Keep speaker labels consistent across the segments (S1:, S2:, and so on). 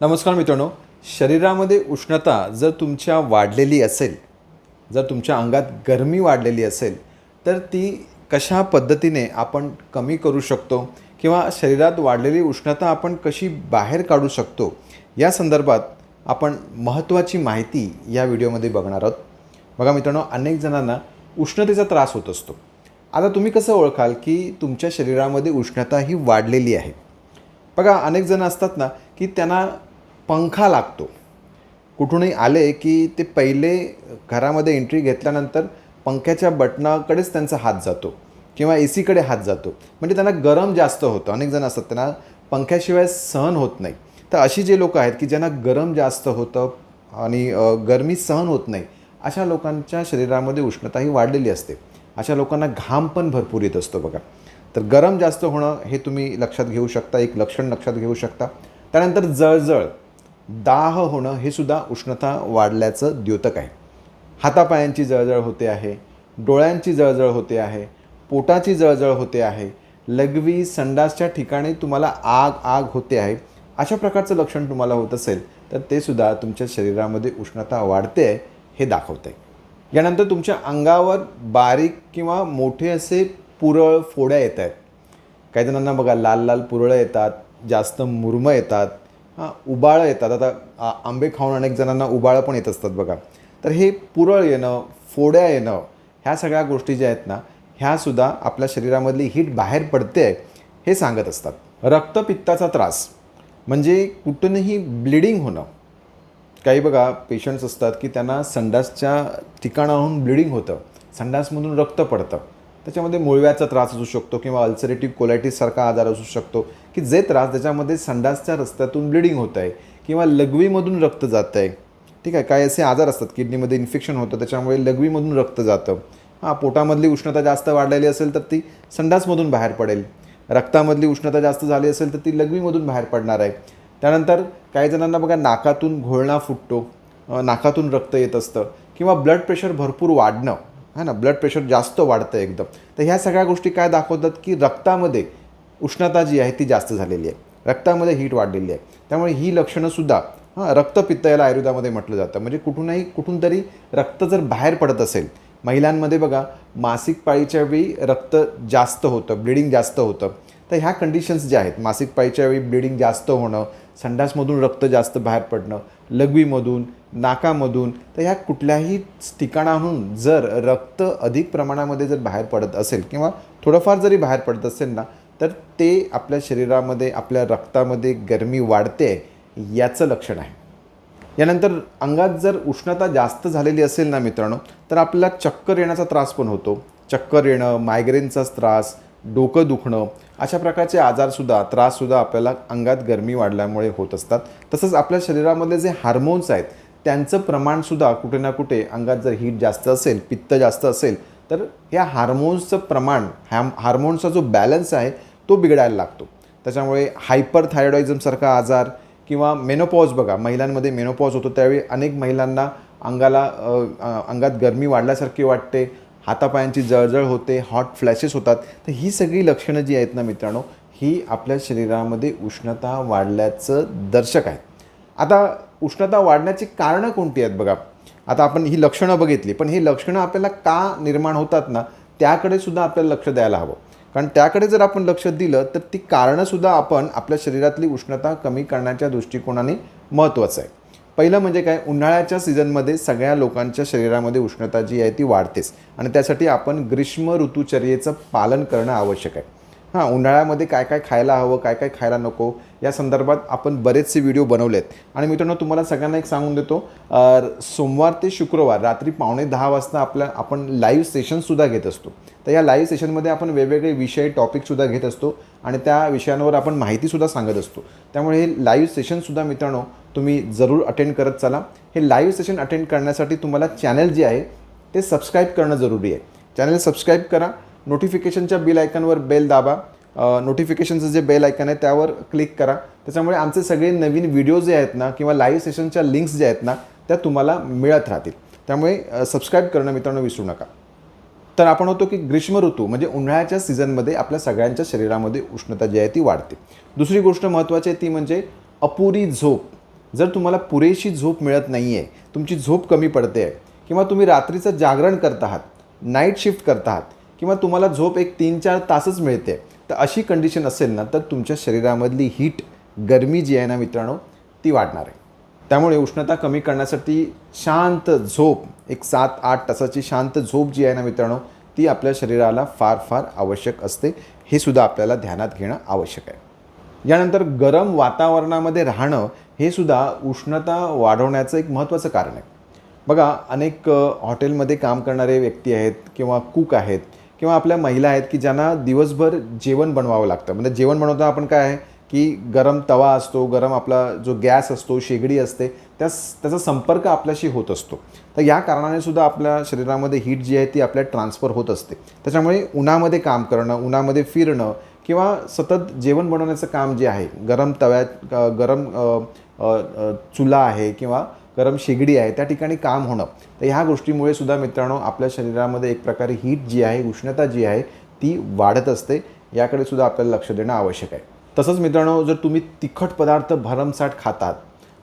S1: नमस्कार मित्रांनो. शरीरामध्ये उष्णता जर तुमच्या वाढलेली असेल जर तुमच्या अंगात गरमी वाढलेली असेल तर ती कशा पद्धतीने आपण कमी करू शकतो किंवा शरीरात वाढलेली उष्णता आपण कशी बाहेर काढू शकतो या संदर्भात आपण महत्त्वाची माहिती या व्हिडिओमध्ये बघणार आहोत. बघा मित्रांनो अनेक जणांना उष्णतेचा त्रास होत असतो. आता तुम्ही कसं ओळखाल की तुमच्या शरीरामध्ये उष्णता ही वाढलेली आहे? बघा अनेक जण असतात ना की त्यांना पंखा लागतो. कुठूनही आले की ते पहिले घरामध्ये एंट्री घेतल्यानंतर पंख्याच्या बटनाकडेच त्यांचा हात जातो किंवा ए सीकडे हात जातो. म्हणजे त्यांना गरम जास्त होतं. अनेक जण असतात त्यांना पंख्याशिवाय सहन होत नाही. तर अशी जे लोक आहेत की ज्यांना गरम जास्त होतं आणि गरमी सहन होत नाही अशा लोकांच्या शरीरामध्ये उष्णता ही वाढलेली असते. अशा लोकांना घाम पण भरपूर येत असतो बघा. तर गरम जास्त होणं हे तुम्ही लक्षात घेऊ शकता. एक लक्षण लक्षात घेऊ शकता. त्यानंतर जळजळ. दाह होणं हे सुद्धा उष्णता वाढल्याचं द्योतक आहे. हातापायांची जळजळ होते आहे डोळ्यांची जळजळ होते आहे पोटाची जळजळ होते आहे लघवी संडासच्या ठिकाणी तुम्हाला आग आग होते आहे अशा प्रकारचं लक्षण तुम्हाला होत असेल तर ते सुद्धा तुमच्या शरीरामध्ये उष्णता वाढते आहे हे दाखवते यानंतर तुमच्या अंगावर बारीक किंवा मोठे असे पुरळ फोड्या येत आहेत. काही जणांना बघा लाल लाल पुरळं येतात जास्त मुरमं येतात हां उबाळं येतात. आता आंबे खाऊन अनेक जणांना उबाळं पण येत असतात बघा. तर हे पुरळ येणं फोड्या येणं ह्या सगळ्या गोष्टी ज्या आहेत ना ह्यासुद्धा आपल्या शरीरामधली हीट बाहेर पडते आहे हे सांगत असतात. रक्तपित्ताचा त्रास म्हणजे कुठूनही ब्लिडिंग होणं. काही बघा पेशंट्स असतात की त्यांना संडासच्या ठिकाणाहून ब्लिडिंग होतं. संडासमधून रक्त पडतं. त्याच्यामध्ये मुळव्याचा त्रास असू शकतो किंवा अल्सरेटिव्ह कोलायटिससारखा आजार असू शकतो की जे त्रास त्याच्यामध्ये संडासच्या रस्त्यातून ब्लिडिंग होत आहे किंवा लघवीमधून रक्त जातं आहे. ठीक आहे काही असे आजार असतात किडनीमध्ये इन्फेक्शन होतं त्याच्यामुळे लघवीमधून रक्त जातं. हां पोटामधली उष्णता जास्त वाढलेली असेल तर ती संडासमधून बाहेर पडेल. रक्तामधली उष्णता जास्त झाली असेल तर ती लघवीमधून बाहेर पडणार आहे. त्यानंतर काही जणांना बघा नाकातून घोळणा फुटतो नाकातून रक्त येत असतं किंवा ब्लड प्रेशर भरपूर वाढणं. है ना ब्लड प्रेशर जास्त वाढतं एकदम. तर ह्या सगळ्या गोष्टी काय दाखवतात की रक्तामध्ये उष्णता जी आहे ती जास्त झालेली आहे. रक्तामध्ये हीट वाढलेली आहे. त्यामुळे ही लक्षणंसुद्धा हां रक्तपित्त याला आयुर्वेदामध्ये म्हटलं जातं. म्हणजे कुठूनही कुठून तरी रक्त जर बाहेर पडत असेल महिलांमध्ये बघा मासिक पाळीच्या वेळी रक्त जास्त होतं ब्लिडिंग जास्त होतं. तर ह्या कंडिशन्स ज्या आहेत मासिक पाळीच्या वेळी ब्लिडिंग जास्त होणं संडासमधून रक्त जास्त बाहेर पडणं लघवीमधून नाकामधून तर ह्या कुठल्याही ठिकाणाहून जर रक्त अधिक प्रमाणामध्ये जर बाहेर पडत असेल किंवा थोडंफार जरी बाहेर पडत असेल ना तर ते आपल्या शरीरामध्ये आपल्या रक्तामध्ये गरमी वाढते याचं लक्षण आहे. यानंतर अंगात जर उष्णता जास्त झालेली असेल ना मित्रांनो तर आपल्याला चक्कर येण्याचा त्रास पण होतो. चक्कर येणं मायग्रेनचा त्रास डोकं दुखणं अशा प्रकारचे आजारसुद्धा त्राससुद्धा आपल्याला अंगात गरमी वाढल्यामुळे होत असतात. तसंच आपल्या शरीरामधले जे हार्मोन्स आहेत त्यांचं प्रमाणसुद्धा कुठे ना कुठे अंगात जर हीट जास्त असेल पित्त जास्त असेल तर या हार्मोन्सचं प्रमाण हॅम हार्मोन्सचा जो बॅलन्स आहे तो बिघडायला लागतो. त्याच्यामुळे हायपर थायरॉइझमसारखा आजार किंवा मेनोपॉज बघा महिलांमध्ये मेनोपॉज होतो त्यावेळी अनेक महिलांना अंगाला अंगात गरमी वाढल्यासारखी वाटते हातापायांची जळजळ होते हॉट फ्लॅशेस होतात. तर ही सगळी लक्षणं जी आहेत ना मित्रांनो ही आपल्या शरीरामध्ये उष्णता वाढल्याचं दर्शक आहे आता उष्णता वाढण्याची कारणं कोणती आहेत बघा. आता आपण ही लक्षणं बघितली पण ही लक्षणं आपल्याला का निर्माण होतात ना त्याकडे सुद्धा आपल्याला लक्ष द्यायला हवं. कारण त्याकडे जर आपण लक्ष दिलं तर ती कारणंसुद्धा आपण आपल्या शरीरातली उष्णता कमी करण्याच्या दृष्टिकोनाने महत्त्वाचं आहे. पहिलं म्हणजे काय? उन्हाळ्याच्या सीझनमध्ये सगळ्या लोकांच्या शरीरामध्ये उष्णता जी आहे ती वाढतेच. आणि त्यासाठी आपण ग्रीष्म ऋतुचर्येचं पालन करणं आवश्यक आहे. हां उन्हाळ्यामध्ये काय काय खायला हवं काय काय खायला नको या संदर्भात आपण बरेचसे व्हिडिओ बनवले आहेत आणि मित्रांनो तुम्हाला सगळ्यांना एक सांगून देतो सोमवार ते शुक्रवार रात्री पावणे दहा वाजता आपल्या आपण लाईव्ह सेशनसुद्धा घेत असतो. तर या लाईव्ह सेशनमध्ये आपण वेगवेगळे विषय टॉपिकसुद्धा घेत असतो आणि त्या विषयांवर आपण माहितीसुद्धा सांगत असतो. त्यामुळे हे लाईव्ह सेशनसुद्धा मित्रांनो तुम्ही जरूर अटेंड करत चला. हे लाईव्ह सेशन अटेंड करण्यासाठी तुम्हाला चॅनल जे आहे ते सबस्क्राईब करणं जरुरी आहे. चॅनल सबस्क्राईब करा नोटिफिकेशनच्या बिल आयकनवर बेल दाबा. नोटिफिकेशनचं जे बेल आयकन आहे त्यावर क्लिक करा. त्याच्यामुळे आमचे सगळे नवीन व्हिडिओ जे आहेत ना किंवा लाईव्ह सेशनच्या लिंक्स ज्या आहेत ना त्या तुम्हाला मिळत राहतील. त्यामुळे सबस्क्राईब करणं मित्रांनो विसरू नका. तर आपण होतो की ग्रीष्म ऋतू म्हणजे उन्हाळ्याच्या सीझनमध्ये आपल्या सगळ्यांच्या शरीरामध्ये उष्णता जी आहे ती वाढते. दुसरी गोष्ट महत्त्वाची आहे ती म्हणजे अपुरी झोप. जर तुम्हाला पुरेशी झोप मिळत नाही आहे तुमची झोप कमी पडते आहे किंवा तुम्ही रात्रीचं जागरण करत आहात नाईट शिफ्ट करत आहात किंवा तुम्हाला झोप एक तीन चार तासच मिळते तर अशी कंडिशन असेल ना तर तुमच्या शरीरामधली हीट गरमी जी आहे ना मित्रांनो ती वाढणार आहे. त्यामुळे उष्णता कमी करण्यासाठी शांत झोप एक सात आठ तासाची शांत झोप जी आहे ना मित्रांनो ती आपल्या शरीराला फार फार आवश्यक असते. हे सुद्धा आपल्याला ध्यानात घेणं आवश्यक आहे. यानंतर गरम वातावरणामध्ये राहणं हे सुद्धा उष्णता वाढवण्याचं एक महत्त्वाचं कारण आहे. बघा अनेक हॉटेलमध्ये काम करणारे व्यक्ती आहेत किंवा कुक आहेत किंवा आपल्या महिला आहेत की ज्यांना दिवसभर जेवण बनवावं लागतं. म्हणजे जेवण बनवताना आपण काय आहे की गरम तवा असतो गरम आपला जो गॅस असतो शेगडी असते त्यास त्याचा संपर्क आपल्याशी होत असतो. तर या कारणाने सुद्धा आपल्या शरीरामध्ये हीट जी आहे ती आपल्या ट्रान्सफर होत असते. त्याच्यामुळे उन्हामध्ये काम करणं उन्हामध्ये फिरणं किंवा सतत जेवण बनवण्याचं काम जे आहे गरम तव्यात गरम चुला आहे किंवा गरम शेगडी आहे त्या ठिकाणी काम होणं. तर ह्या गोष्टीमुळे सुद्धा मित्रांनो आपल्या शरीरामध्ये एक प्रकारे हीट जी आहे उष्णता जी आहे ती वाढत असते. याकडे सुद्धा आपल्याला लक्ष देणं आवश्यक आहे. तसंच मित्रांनो जर तुम्ही तिखट पदार्थ भरमसाठ खातात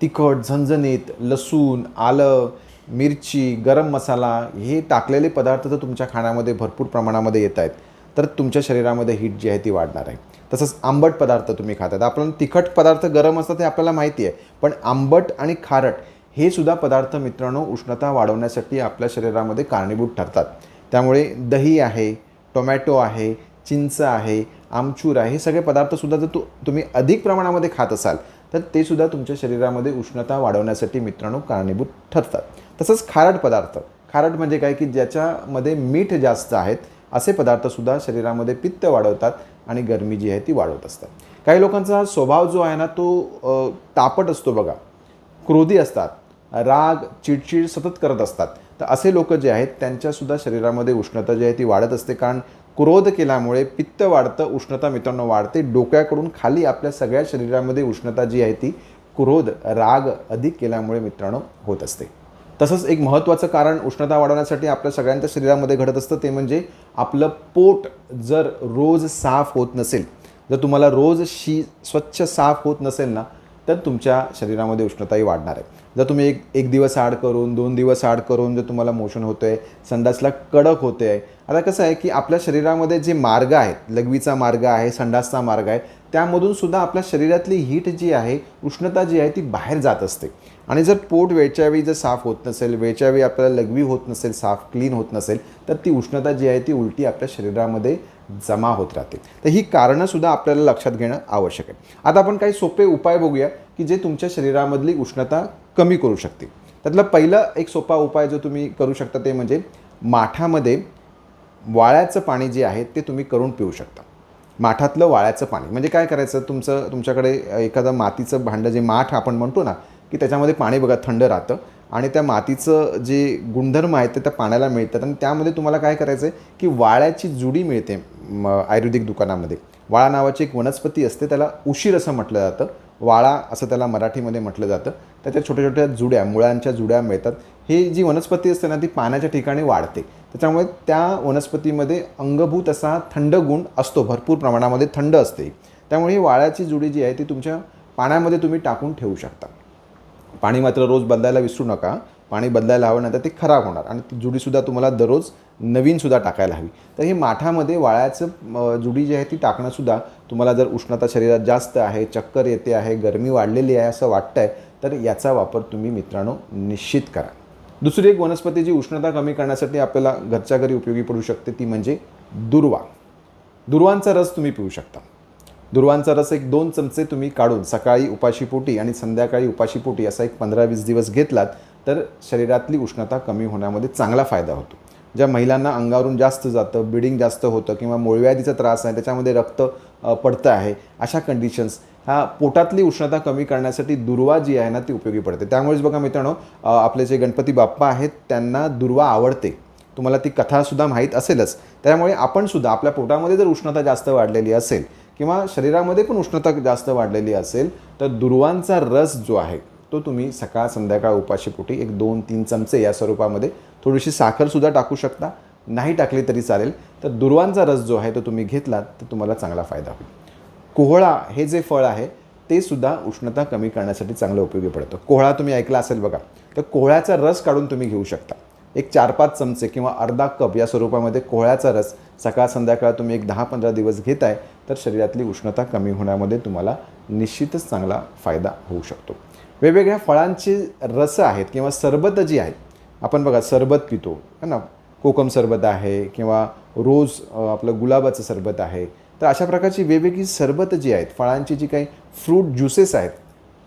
S1: तिखट झणझणीत लसूण आलं मिरची गरम मसाला हे टाकलेले पदार्थ जर तुमच्या खाण्यामध्ये भरपूर प्रमाणामध्ये येत आहेत. तर तुमच्या शरीरामध्ये हीट जी आहे ती वाढणार आहे. तसंच आंबट पदार्थ तुम्ही खातात. आपण तिखट पदार्थ गरम असतात हे आपल्याला माहिती आहे पण आंबट आणि खारट हे सुद्धा पदार्थ मित्रांनो उष्णता वाढवण्यासाठी आपल्या शरीरामध्ये कारणीभूत ठरतात. त्यामुळे दही आहे टोमॅटो आहे चिंच आहे आमचूर आहे हे सगळे पदार्थसुद्धा जर तु तुम्ही अधिक प्रमाणामध्ये खात असाल तर ते सुद्धा तुमच्या शरीरामध्ये उष्णता वाढवण्यासाठी मित्रांनो कारणीभूत ठरतात. तसंच खारट पदार्थ खारट म्हणजे काय की ज्याच्यामध्ये मीठ जास्त आहेत असे पदार्थसुद्धा शरीरामध्ये पित्त वाढवतात आणि गरमी जी आहे ती वाढवत असतात. काही लोकांचा स्वभाव जो आहे ना तो तापट असतो बघा. क्रोधी असतात राग चिडचिड सतत करत असतात. तर असे लोक जे आहेत त्यांच्यासुद्धा शरीरामध्ये उष्णता जी आहे ती वाढत असते. कारण क्रोध केल्यामुळे पित्त वाढतं उष्णता मित्रांनो वाढते. डोक्याकडून खाली आपल्या सगळ्या शरीरामध्ये उष्णता जी आहे ती क्रोध राग अधिक केल्यामुळे मित्रांनो होत असते. तसंच एक महत्त्वाचं कारण उष्णता वाढवण्यासाठी आपल्या सगळ्यांच्या शरीरामध्ये घडत असतं ते म्हणजे आपलं पोट जर रोज साफ होत नसेल जर तुम्हाला रोज शी स्वच्छ साफ होत नसेल ना तर तुमच्या शरीरामध्ये उष्णताही वाढणार आहे. जर तुम्ही एक एक दिवस आड करून दोन दिवस आड करून जर तुम्हाला मोशन होतं आहे संडासला कडक होते आहे आता कसं आहे की आपल्या शरीरामध्ये जे मार्ग आहेत लघवीचा मार्ग आहे संडासचा मार्ग आहे त्यामधून सुद्धा आपल्या शरीरातली हीट जी आहे उष्णता जी आहे ती बाहेर जात असते. आणि जर पोट वेळच्या वेळी जर साफ होत नसेल वेळच्या वेळी आपल्याला लघवी होत नसेल साफ क्लीन होत नसेल तर ती उष्णता जी आहे ती उलटी आपल्या शरीरामध्ये जमा होत राहते. तर ही कारणंसुद्धा आपल्याला लक्षात घेणं आवश्यक आहे. आता आपण काही सोपे उपाय बघूया की जे तुमच्या शरीरामधली उष्णता कमी करू शकते. त्यातला पहिला एक सोपा उपाय जो तुम्ही करू शकता ते म्हणजे माठामध्ये वाळ्याचं पाणी जे आहे ते तुम्ही करून पिऊ शकता. माठातलं वाळ्याचं पाणी. म्हणजे काय करायचं? तुमचं तुमच्याकडे एखादं मातीचं भांडं जे माठ आपण म्हणतो ना की त्याच्यामध्ये पाणी बघा थंड राहतं. आणि त्या मातीचं जे गुणधर्म आहेत ते त्या पाण्याला मिळतात. आणि त्यामध्ये तुम्हाला काय करायचं आहे की वाळ्याची जुडी मिळते म, आयुर्वेदिक दुकानामध्ये. वाळा नावाची एक वनस्पती असते त्याला उशीर असं म्हटलं जातं. वाळा असं त्याला मराठीमध्ये म्हटलं जातं. त्याच्या छोट्या छोट्या जुड्या मुळांच्या जुड्या मिळतात. हे जी वनस्पती असते ना ती पाण्याच्या ठिकाणी वाढते. त्याच्यामुळे त्या वनस्पतीमध्ये अंगभूत असा थंड गुण असतो. भरपूर प्रमाणामध्ये थंड असते. त्यामुळे ही वाळ्याची जुडी जी आहे ती तुमच्या पाण्यामध्ये तुम्ही टाकून ठेवू शकता. पाणी मात्र रोज बदलायला विसरू नका. पाणी बदलायला हवं नाही तर ते खराब होणार. आणि ती जुडीसुद्धा तुम्हाला दररोज नवीनसुद्धा टाकायला हवी. तर हे माठामध्ये वाळ्याचं जुडी जी आहे ती टाकणंसुद्धा तुम्हाला जर उष्णता शरीरात जास्त आहे चक्कर येते आहे गरमी वाढलेली आहे असं वाटतं आहे तर याचा वापर तुम्ही मित्रांनो निश्चित करा. दुसरी एक वनस्पती जी उष्णता कमी करण्यासाठी आपल्याला घरच्या घरी उपयोगी पडू शकते ती म्हणजे दुर्वा. दुर्वांचा रस तुम्ही पिऊ शकता. दुर्वांचा रस एक दोन चमचे तुम्ही काढून सकाळी उपाशीपोटी आणि संध्याकाळी उपाशीपोटी असा एक पंधरा वीस दिवस घेतलात तर शरीरातली उष्णता कमी होण्यामध्ये चांगला फायदा होतो. ज्या महिलांना अंगावरून जास्त जातं ब्लिडिंग जास्त होतं किंवा मूळव्याधीचा त्रास आहे त्याच्यामध्ये रक्त पडतं आहे अशा कंडिशन्स हा पोटातली उष्णता कमी करण्यासाठी दुर्वा जी आहे ना ती उपयोगी पडते. त्यामुळेच बघा मित्रांनो आपले जे गणपती बाप्पा आहेत त्यांना दुर्वा आवडते. तुम्हाला ती कथासुद्धा माहीत असेलच. त्यामुळे आपणसुद्धा आपल्या पोटामध्ये जर उष्णता जास्त वाढलेली असेल किंवा शरीरामध्ये पण उष्णता जास्त वाढलेली असेल तर दुर्वांचा रस जो आहे तो तुम्ही सकाळ संध्याकाळ उपाशीपोटी एक दोन तीन चमचे या स्वरूपामध्ये थोडीशी साखरसुद्धा टाकू शकता. नाही टाकली तरी चालेल. तर दुर्वांचा रस जो आहे तो तुम्ही घेतलात तर तुम्हाला चांगला फायदा होईल. कोहळा हे जे फळ आहे ते सुद्धा उष्णता कमी करण्यासाठी चांगलं उपयोगी पडतं. कोहळा तुम्ही ऐकला असेल बघा तर कोहळ्याचा रस काढून तुम्ही घेऊ शकता. एक चार पाच चमचे किंवा अर्धा कप या स्वरूपामध्ये कोहळ्याचा रस सकाळ संध्याकाळ तुम्ही एक दहा पंधरा दिवस घेताय तर शरीरातली उष्णता कमी होण्यामध्ये तुम्हाला निश्चितच चांगला फायदा होऊ शकतो. वेगवेगळ्या फळांची रसं आहेत किंवा सरबत जी आहेत आपण बघा सरबत पितो है ना? कोकम सरबत आहे किंवा रोज आपलं गुलाबाचं सरबत आहे. तर अशा प्रकारची वेगवेगळी सरबत जी आहेत फळांची जी काही फ्रूट ज्युसेस आहेत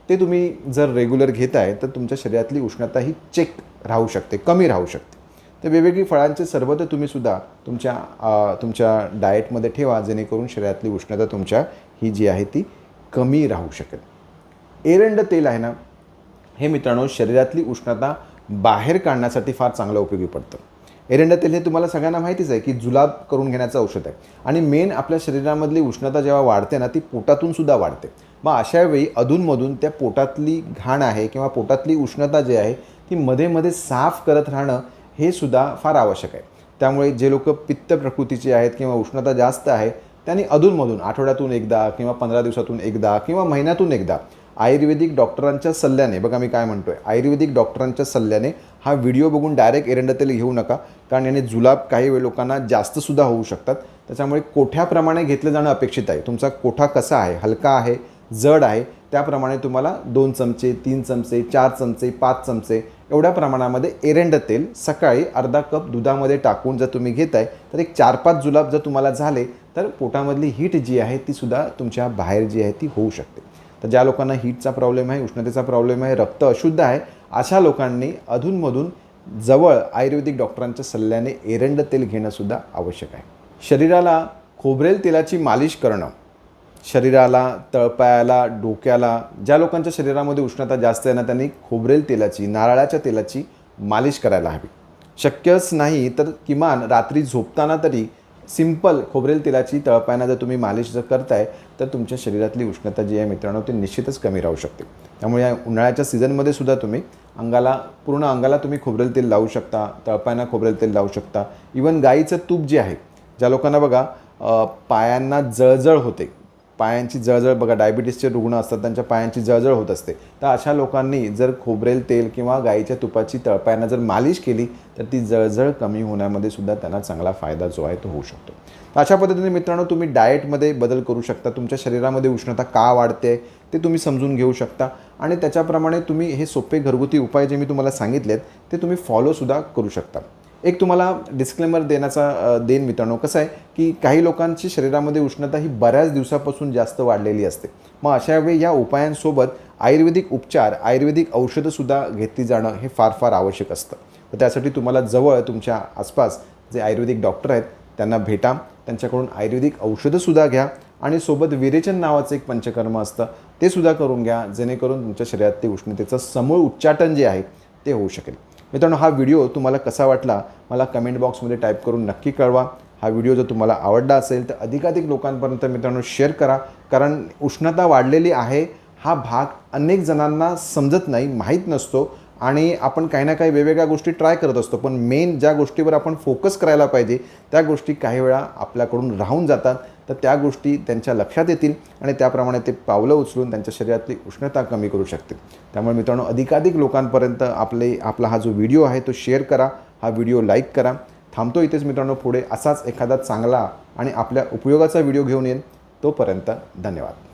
S1: ते तुम्ही जर रेग्युलर घेत आहे तर तुमच्या शरीरातली उष्णता ही चेक राहू शकते कमी राहू शकते. तर वेगवेगळी फळांचे सरबत तुम्ही सुद्धा तुमच्या तुमच्या डाएटमध्ये ठेवा जेणेकरून शरीरातली उष्णता तुमच्या ही जी आहे ती कमी राहू शकेल. एरंड तेल आहे ना हे मित्रांनो शरीरातली उष्णता बाहेर काढण्यासाठी फार चांगलं उपयोगी पडतं. एरंड तेल हे तुम्हाला सगळ्यांना माहितीच आहे की जुलाब करून घेण्याचं औषध आहे. आणि मेन आपल्या शरीरामधली उष्णता जेव्हा वाढते ना ती पोटातून सुद्धा वाढते. मग अशा वेळी अधूनमधून त्या पोटातली घाण आहे किंवा पोटातली उष्णता जी आहे ती मध्ये मध्ये साफ करत राहणं हे सुद्धा फार आवश्यक आहे. त्यामुळे जे लोक पित्त प्रकृतीचे आहेत किंवा उष्णता जास्त आहे त्यांनी अधूनमधून आठवड्यातून एकदा किंवा पंधरा दिवसातून एकदा किंवा महिन्यातून एकदा आयुर्वेदिक डॉक्टरांच्या सल्ल्याने बघा मी काय म्हणतोय आयुर्वेदिक डॉक्टरांच्या सल्ल्याने हा व्हिडिओ बघून डायरेक्ट एरंडातील तेल घेऊ नका कारण याने जुलाब काही वेळ लोकांना जास्तसुद्धा होऊ शकतात. त्याच्यामुळे कोठ्याप्रमाणे घेतलं जाणं अपेक्षित आहे. तुमचा कोठा कसा आहे हलका आहे जड आहे त्याप्रमाणे तुम्हाला दोन चमचे तीन चमचे चार चमचे पाच चमचे एवढ्या प्रमाणामध्ये एरंड तेल सकाळी अर्धा कप दुधामध्ये टाकून जर तुम्ही घेत आहे तर एक चार पाच जुलाब जर तुम्हाला झाले तर पोटामधली हीट जी आहे ती सुद्धा तुमच्या बाहेर जी आहे ती होऊ शकते. तर ज्या लोकांना हीटचा प्रॉब्लेम आहे उष्णतेचा प्रॉब्लेम आहे रक्त अशुद्ध आहे अशा लोकांनी अधूनमधून जवळ आयुर्वेदिक डॉक्टरांच्या सल्ल्याने एरंड तेल घेणंसुद्धा आवश्यक आहे. शरीराला खोबरेल तेलाची मालिश करणं शरीराला तळपायाला डोक्याला ज्या लोकांच्या शरीरामध्ये उष्णता जास्त आहे ना त्यांनी खोबरेल तेलाची नारळाच्या तेलाची मालिश करायला हवी. शक्यच नाही तर किमान रात्री झोपताना तरी सिंपल खोबरेल तेलाची तळपायांना जर तुम्ही मालिश जर करताय तर तुमच्या शरीरातली उष्णता जी आहे मित्रांनो ती निश्चितच कमी राहू शकते. त्यामुळे या उन्हाळ्याच्या सीझनमध्ये सुद्धा तुम्ही अंगाला पूर्ण अंगाला तुम्ही खोबरेल तेल लावू शकता तळपायांना खोबरेल तेल लावू शकता. इवन गाईचं तूप जे आहे ज्या लोकांना बघा पायांना जळजळ होते पायांची जळजळ बघा डायबिटीसचे रुग्ण असतात त्यांच्या पायांची जळजळ होत असते. तर अशा लोकांनी जर खोबरेल तेल किंवा गाईच्या तुपाची तळपायांना जर मालिश केली तर ती जळजळ कमी होण्यामध्ये सुद्धा त्यांना चांगला फायदा जो आहे तो होऊ शकतो. तर अशा पद्धतीने मित्रांनो तुम्ही डाएटमध्ये बदल करू शकता. तुमच्या शरीरामध्ये उष्णता का वाढते ते तुम्ही समजून घेऊ शकता. आणि त्याच्याप्रमाणे तुम्ही हे सोपे घरगुती उपाय जे मी तुम्हाला सांगितलेत ते तुम्ही फॉलोसुद्धा करू शकता. एक तुम्हाला डिस्क्लेमर देण्याचा देन मित्रांनो. कसं आहे की काही लोकांची शरीरामध्ये उष्णता ही बऱ्याच दिवसापासून जास्त वाढलेली असते. मग अशा वेळी या उपायांसोबत आयुर्वेदिक उपचार आयुर्वेदिक औषधंसुद्धा घेतली जाणं हे फार फार आवश्यक असतं. तर त्यासाठी तुम्हाला जवळ तुमच्या आसपास जे आयुर्वेदिक डॉक्टर आहेत त्यांना भेटा. त्यांच्याकडून आयुर्वेदिक औषधंसुद्धा घ्या. आणि सोबत विरेचन नावाचं एक पंचकर्म असतं ते सुद्धा करून घ्या. जेणेकरून तुमच्या शरीरात ते उष्णतेचं समूळ उच्चाटन जे आहे ते होऊ शकेल. मित्रांनो हा व्हिडिओ तुम्हाला कसा वाटला मला कमेंट बॉक्समध्ये टाईप करून नक्की कळवा. हा व्हिडिओ जर तुम्हाला आवडला असेल तर अधिकाधिक लोकांपर्यंत मित्रांनो शेअर करा. कारण उष्णता वाढलेली आहे. हा भाग अनेक जणांना समजत नाही माहीत नसतो. आणि आपण काही ना काही वेगवेगळ्या गोष्टी ट्राय करत असतो. पण मेन ज्या गोष्टीवर आपण फोकस करायला पाहिजे त्या गोष्टी काही वेळा आपल्याकडून राहून जातात. तर त्या गोष्टी त्यांच्या लक्षात येतील आणि त्याप्रमाणे ते पावलं उचलून त्यांच्या शरीरातली उष्णता कमी करू शकतील. त्यामुळे मित्रांनो अधिकाधिक लोकांपर्यंत आपले आपला हा जो व्हिडिओ आहे तो शेअर करा हा व्हिडिओ लाईक करा. थांबतो इथेच मित्रांनो पुढे असाच एखादा चांगला आणि आपल्या उपयोगाचा व्हिडिओ घेऊन येईन. तोपर्यंत धन्यवाद.